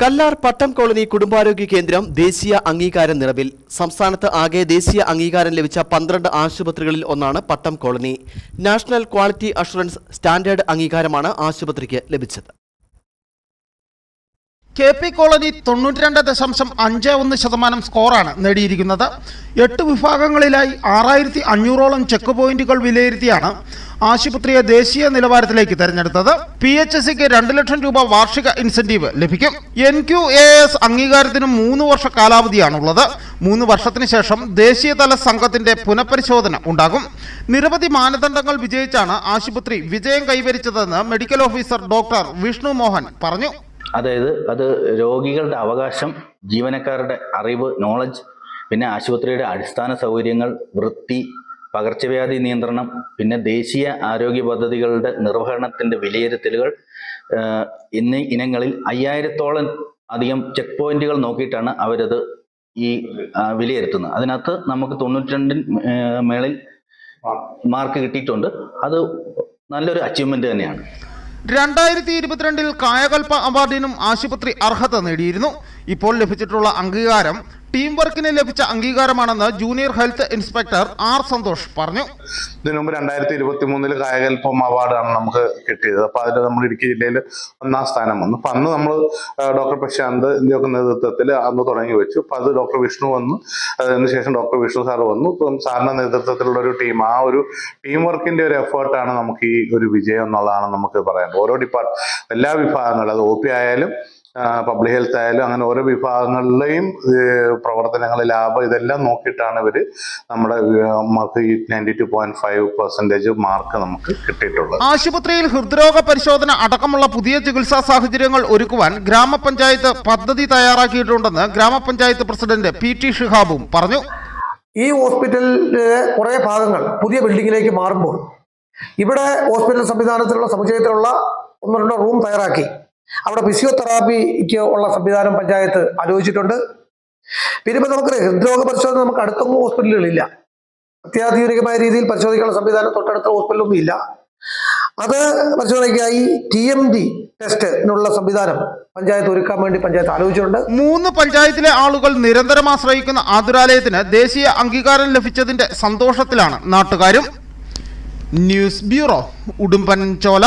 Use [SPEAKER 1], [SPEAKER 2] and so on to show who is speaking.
[SPEAKER 1] കല്ലാർ പട്ടം colony കുടുംബാരോഗ്യ കേന്ദ്രം ദേശീയ അംഗീകാരം നിറവിൽ സംസ്ഥാനത്ത് ആകെ ദേശീയ അംഗീകാരം ലഭിച്ച പന്ത്രണ്ട് ആശുപത്രികളിൽ ഒന്നാണ് Pattom colony. National quality assurance standard അംഗീകാരമാണ് ആശുപത്രിക്ക് ലഭിച്ചത്.
[SPEAKER 2] കെ പി കോളനി തൊണ്ണൂറ്റിരണ്ട് ദശാംശം അഞ്ച് ഒന്ന് ശതമാനം സ്കോറാണ് നേടിയിരിക്കുന്നത്. എട്ട് വിഭാഗങ്ങളിലായി ആറായിരത്തി അഞ്ഞൂറോളം ചെക്ക് പോയിന്റുകൾ വിലയിരുത്തിയാണ് ആശുപത്രിയെ ദേശീയ നിലവാരത്തിലേക്ക് തെരഞ്ഞെടുത്തത് പി എച്ച് എസ് സിക്ക് രണ്ട് ലക്ഷം രൂപ വാർഷിക ഇൻസെന്റീവ് ലഭിക്കും. എൻ ക്യു എ എസ് അംഗീകാരത്തിന് മൂന്ന് വർഷ കാലാവധിയാണുള്ളത്. മൂന്ന് വർഷത്തിന് ശേഷം ദേശീയതല സംഘത്തിന്റെ പുനഃപരിശോധന ഉണ്ടാകും. നിരവധി മാനദണ്ഡങ്ങൾ വിജയിച്ചാണ് ആശുപത്രി വിജയം കൈവരിച്ചതെന്ന് medical officer doctor Vishnu Mohan പറഞ്ഞു.
[SPEAKER 3] അതായത് അത് രോഗികളുടെ അവകാശം ജീവനക്കാരുടെ അറിവ് നോളജ് പിന്നെ ആശുപത്രിയുടെ അടിസ്ഥാന സൗകര്യങ്ങൾ വൃത്തി പകർച്ചവ്യാധി നിയന്ത്രണം പിന്നെ ദേശീയ ആരോഗ്യ പദ്ധതികളുടെ നിർവഹണത്തിന്റെ വിലയിരുത്തലുകൾ എന്നീ ഇനങ്ങളിൽ അയ്യായിരത്തോളം അധികം ചെക്ക് പോയിന്റുകൾ നോക്കിയിട്ടാണ് അവരത് ഈ വിലയിരുത്തുന്നത്. അതിനകത്ത് നമുക്ക് തൊണ്ണൂറ്റിരണ്ടിൻ ആഹ് മേളിൽ മാർക്ക് കിട്ടിയിട്ടുണ്ട്. അത് നല്ലൊരു അച്ചീവ്മെന്റ് തന്നെയാണ്.
[SPEAKER 2] രണ്ടായിരത്തി ഇരുപത്തിരണ്ടിൽ കായകൽപ്പ അവാർഡിനും ആശുപത്രി അർഹത നേടിയിരുന്നു. ഇപ്പോൾ ലഭിച്ചിട്ടുള്ള അംഗീകാരം ടീം വർക്കിന് ലഭിച്ച അംഗീകാരമാണെന്ന് junior health inspector R Santhosh പറഞ്ഞു.
[SPEAKER 4] ഇതിനു മുമ്പ് രണ്ടായിരത്തി ഇരുപത്തി മൂന്നിൽ കായകൽപ്പം അവാർഡാണ് നമുക്ക് കിട്ടിയത്. അപ്പൊ അതിൽ നമ്മൾ ഇടുക്കി ജില്ലയിൽ ഒന്നാം സ്ഥാനം വന്നു. അപ്പൊ അന്ന് നമ്മൾ ഡോക്ടർ പ്രശാന്ത് ഇന്ത്യയൊക്കെ നേതൃത്വത്തിൽ അന്ന് തുടങ്ങി വെച്ചു. അപ്പൊ അത് ഡോക്ടർ വിഷ്ണു വന്നു. അതിനുശേഷം ഡോക്ടർ വിഷ്ണു സാർ വന്നു. ഇപ്പം സാറിന്റെ നേതൃത്വത്തിലുള്ള ഒരു ടീം ആ ഒരു ടീം വർക്കിന്റെ ഒരു എഫേർട്ടാണ് നമുക്ക് ഈ ഒരു വിജയം എന്നുള്ളതാണ് നമുക്ക് പറയാൻ ഓരോ ഡിപ്പാർട്ട് എല്ലാ വിഭാഗങ്ങളും അത് ഒ പി ആയാലും പബ്ലിക് ഹെൽത്ത് ആയാലും അങ്ങനെ ഓരോ വിഭാഗങ്ങളിലെയും പ്രവർത്തനങ്ങൾ ലാഭം ഇതെല്ലാം നോക്കിയിട്ടാണ് ഇവർ നമ്മുടെ നമുക്ക് ഈ ninety two point five percentage mark നമുക്ക് കിട്ടിയിട്ടുള്ളത്.
[SPEAKER 2] ആശുപത്രിയിൽ ഹൃദ്രോഗ പരിശോധന അടക്കമുള്ള പുതിയ ചികിത്സാ സാഹചര്യങ്ങൾ ഒരുക്കുവാൻ ഗ്രാമപഞ്ചായത്ത് പദ്ധതി തയ്യാറാക്കിയിട്ടുണ്ടെന്ന് ഗ്രാമപഞ്ചായത്ത് പ്രസിഡന്റ് പി ടി ഷിഹാബും പറഞ്ഞു.
[SPEAKER 5] ഈ ഹോസ്പിറ്റലിലെ കുറേ ഭാഗങ്ങൾ പുതിയ ബിൽഡിങ്ങിലേക്ക് മാറുമ്പോൾ ഇവിടെ ഹോസ്പിറ്റൽ സംവിധാനത്തിലുള്ള സമുച്ചയത്തിലുള്ള ഒന്ന് രണ്ടോ റൂം തയ്യാറാക്കി. അവിടെ ഫിസിയോതെറാപ്പിക്ക് ഉള്ള സംവിധാനം പഞ്ചായത്ത് ആലോചിച്ചിട്ടുണ്ട്. പിന്നെ ഇപ്പം നമുക്ക് ഹൃദ്രോഗ പരിശോധന നമുക്ക് അടുത്തൊന്നും ഹോസ്പിറ്റലുകളില്ല. അത്യാധുനികമായ രീതിയിൽ പരിശോധിക്കാനുള്ള സംവിധാനം തൊട്ടടുത്ത ഹോസ്പിറ്റലൊന്നും ഇല്ല. അത് പരിശോധനയ്ക്കായി ടി എം ഡി ടെസ്റ്റിനുള്ള സംവിധാനം പഞ്ചായത്ത് ഒരുക്കാൻ വേണ്ടി പഞ്ചായത്ത് ആലോചിച്ചിട്ടുണ്ട്.
[SPEAKER 2] മൂന്ന് പഞ്ചായത്തിലെ ആളുകൾ നിരന്തരം ആശ്രയിക്കുന്ന ആതുരാലയത്തിന് ദേശീയ അംഗീകാരം ലഭിച്ചതിന്റെ സന്തോഷത്തിലാണ് നാട്ടുകാരും. ന്യൂസ് ബ്യൂറോ ഉടുമ്പൻ ചോല